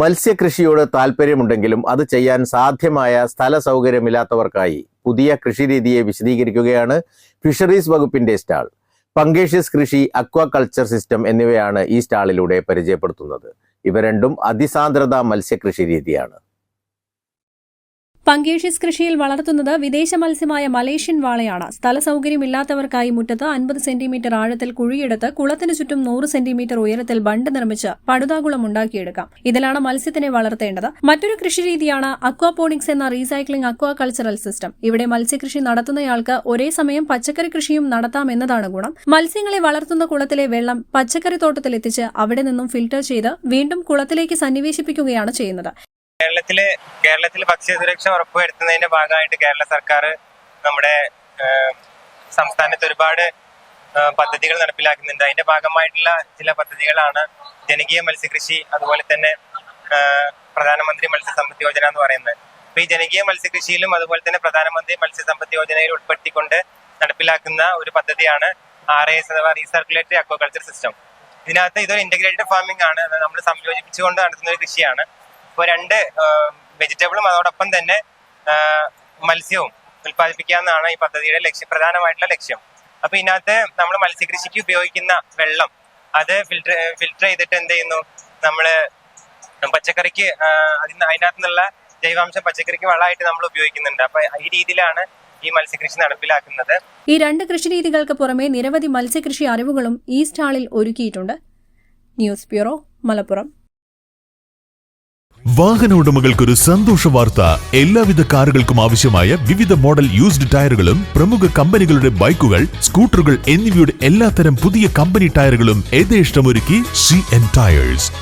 മത്സ്യകൃഷിയോട് താല്പര്യമുണ്ടെങ്കിലും അത് ചെയ്യാൻ സാധ്യമായ സ്ഥല സൗകര്യമില്ലാത്തവർക്കായി പുതിയ കൃഷിരീതിയെ വിശദീകരിക്കുകയാണ് ഫിഷറീസ് വകുപ്പിന്റെ സ്റ്റാൾ. പങ്കേഷ്യസ് കൃഷി അക്വാകൾച്ചർ സിസ്റ്റം എന്നിവയാണ് ഈ സ്റ്റാളിലൂടെ പരിചയപ്പെടുത്തുന്നത്. ഇവ രണ്ടും അതിസാന്ദ്രത മത്സ്യകൃഷി രീതിയാണ് പങ്കേഷ്യസ് കൃഷിയിൽ വളർത്തുന്നത് വിദേശ മത്സ്യമായ മലേഷ്യൻ വാളയാണ്. സ്ഥല സൗകര്യമില്ലാത്തവർക്കായി മുറ്റത്ത് അൻപത് സെന്റിമീറ്റർ ആഴത്തിൽ കുഴിയെടുത്ത് കുളത്തിന് ചുറ്റും നൂറ് സെന്റിമീറ്റർ ഉയരത്തിൽ ബണ്ട് നിർമ്മിച്ച് പടുതാകുളം ഉണ്ടാക്കിയെടുക്കാം. ഇതിലാണ് മത്സ്യത്തിനെ വളർത്തേണ്ടത്. മറ്റൊരു കൃഷിരീതിയാണ് അക്വാപോണിക്സ് എന്ന റീസൈക്ലിംഗ് അക്വാ കൾച്ചറൽ സിസ്റ്റം. ഇവിടെ മത്സ്യകൃഷി നടത്തുന്നയാൾക്ക് ഒരേ സമയം പച്ചക്കറി കൃഷിയും നടത്താം എന്നതാണ് ഗുണം. മത്സ്യങ്ങളെ വളർത്തുന്ന കുളത്തിലെ വെള്ളം പച്ചക്കറി തോട്ടത്തിൽ എത്തിച്ച് അവിടെ നിന്നും ഫിൽട്ടർ ചെയ്ത് വീണ്ടും കുളത്തിലേക്ക് സന്നിവേശിപ്പിക്കുകയാണ് ചെയ്യുന്നത്. കേരളത്തിൽ കേരളത്തിൽ ഭക്ഷ്യസുരക്ഷ ഉറപ്പുവരുത്തുന്നതിന്റെ ഭാഗമായിട്ട് കേരള സർക്കാർ നമ്മുടെ സംസ്ഥാനത്ത് ഒരുപാട് പദ്ധതികൾ നടപ്പിലാക്കുന്നുണ്ട്. അതിന്റെ ഭാഗമായിട്ടുള്ള ചില പദ്ധതികളാണ് ജനകീയ മത്സ്യകൃഷി അതുപോലെ തന്നെ പ്രധാനമന്ത്രി മത്സ്യസമ്പത്ത് യോജന എന്ന് പറയുന്നത്. അപ്പൊ ഈ ജനകീയ മത്സ്യകൃഷിയിലും അതുപോലെ തന്നെ പ്രധാനമന്ത്രി മത്സ്യസമ്പത്ത് യോജനയിൽ ഉൾപ്പെടുത്തിക്കൊണ്ട് നടപ്പിലാക്കുന്ന ഒരു പദ്ധതിയാണ് ആർ എസ് അഥവാ റീസർക്കുലേറ്ററി അക്വാകൾച്ചർ സിസ്റ്റം. ഇതിനകത്ത് ഇതൊരു ഇന്റഗ്രേറ്റഡ് ഫാമിംഗ് ആണ്. നമ്മൾ സംയോജിപ്പിച്ചുകൊണ്ട് നടത്തുന്ന ഒരു കൃഷിയാണ്. ഇപ്പോൾ രണ്ട് വെജിറ്റബിളും അതോടൊപ്പം തന്നെ മത്സ്യവും മത്സ്യവും ഉൽപ്പാദിപ്പിക്കാമെന്നാണ് ഈ പദ്ധതിയുടെ ലക്ഷ്യം പ്രധാനമായിട്ടുള്ള ലക്ഷ്യം. അപ്പൊ ഇതിനകത്ത് നമ്മൾ മത്സ്യകൃഷിക്ക് ഉപയോഗിക്കുന്ന വെള്ളം അത് ഫിൽട്ടർ ഫിൽട്ടർ ചെയ്തിട്ട് എന്ത് ചെയ്യുന്നു? നമ്മൾ പച്ചക്കറിക്ക് അതിന് അതിനകത്ത് നിന്നുള്ള ജൈവാംശം പച്ചക്കറിക്ക് വളമായിട്ട് നമ്മൾ ഉപയോഗിക്കുന്നുണ്ട്. അപ്പൊ ഈ രീതിയിലാണ് ഈ മത്സ്യകൃഷി നടപ്പിലാക്കുന്നത്. ഈ രണ്ട് കൃഷിരീതികൾക്ക് പുറമെ നിരവധി മത്സ്യകൃഷി അറിവുകളും ഈ സ്റ്റാളിൽ ഒരുക്കിയിട്ടുണ്ട്. News bureau Malappuram. വാഹന ഉടമകൾക്കൊരു സന്തോഷ വാർത്ത. എല്ലാവിധ കാറുകൾക്കും ആവശ്യമായ വിവിധ മോഡൽ യൂസ്ഡ് ടയറുകളും പ്രമുഖ കമ്പനികളുടെ ബൈക്കുകൾ സ്കൂട്ടറുകൾ എന്നിവയുടെ എല്ലാത്തരം പുതിയ കമ്പനി ടയറുകളും യഥേഷ്ടമൊരുക്കി C N tyres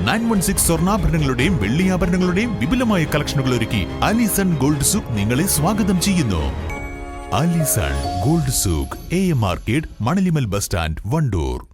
nine one six സ്വർണാഭരണങ്ങളുടെയും വെള്ളിയാഭരണങ്ങളുടെയും വിപുലമായ കളക്ഷനുകൾ ഒരുക്കി അലിസൺ ഗോൾഡ് സൂക്ക് നിങ്ങളെ സ്വാഗതം ചെയ്യുന്നു. Alison gold souk A M market Manalimal bus stand Wandoor.